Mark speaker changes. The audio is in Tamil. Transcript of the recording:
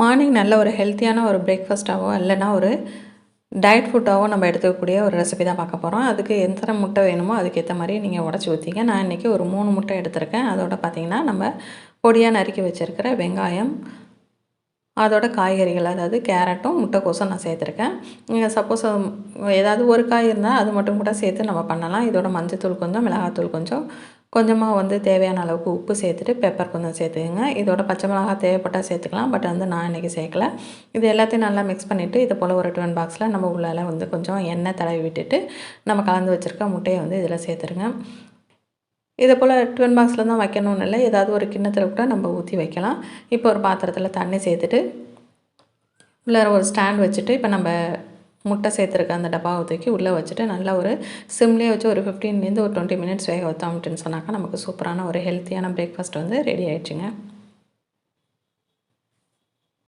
Speaker 1: மார்னிங் நல்ல ஒரு ஹெல்த்தியான ஒரு பிரேக்ஃபாஸ்ட்டாகவோ இல்லைன்னா ஒரு டயட் ஃபுட்டாகவோ நம்ம எடுத்துக்கக்கூடிய ஒரு ரெசிபி தான் பார்க்க போகிறோம் அதுக்கு எத்தனை முட்டை வேணுமோ அதுக்கேற்ற மாதிரி நீங்கள் உடச்சி ஊற்றிங்க நான் இன்றைக்கி ஒரு மூணு முட்டை எடுத்திருக்கேன். அதோட பார்த்திங்கன்னா நம்ம பொடியாக நறுக்கி வச்சுருக்கிற வெங்காயம் அதோட காய்கறிகள் அதாவது கேரட்டும் முட்டைக்கோசும் நான் சேர்த்துருக்கேன். நீங்கள் சப்போஸ் ஏதாவது ஒரு காய் இருந்தால் அது மட்டும் கூட சேர்த்து நம்ம பண்ணலாம். இதோட மஞ்சத்தூள் கொஞ்சம் மிளகாத்தூள் கொஞ்சம் கொஞ்சமாக வந்து தேவையான அளவுக்கு உப்பு சேர்த்துட்டு பெப்பர் கொஞ்சம் சேர்த்துக்கங்க. இதோட பச்சை மிளகாய் தேவைப்பட்டால் சேர்த்துக்கலாம். பட் வந்து நான் இன்றைக்கி சேர்க்கல. இது எல்லாத்தையும் நல்லா மிக்ஸ் பண்ணிவிட்டு இது போல் ஒரு டிஃபன் பாக்ஸில் நம்ம உள்ளால் வந்து கொஞ்சம் எண்ணெய் தடவி விட்டுட்டு நம்ம கலந்து வச்சுருக்க முட்டையை வந்து இதில் சேர்த்துருங்க. இதை போல் டிஃபன் பாக்ஸில் தான் வைக்கணும்னு இல்லை. ஏதாவது ஒரு கிண்ணத்தில் கூட நம்ம ஊற்றி வைக்கலாம். இப்போ ஒரு பாத்திரத்தில் தண்ணி சேர்த்துட்டு உள்ளே ஒரு ஸ்டாண்ட் வச்சுட்டு இப்போ நம்ம முட்டை சேர்த்துருக்க அந்த டப்பாவை தூக்கி உள்ளே வச்சுட்டு நல்லா ஒரு சிம்லேயே வச்சு ஒரு ஃபிஃப்டீன்லேருந்து ஒரு டுவெண்ட்டி மினிட்ஸ் வேக வைத்தோம் அப்படின்னு சொன்னாக்கா நமக்கு சூப்பரான ஒரு ஹெல்த்தியான பிரேக்ஃபாஸ்ட் வந்து ரெடி ஆயிடுச்சுங்க.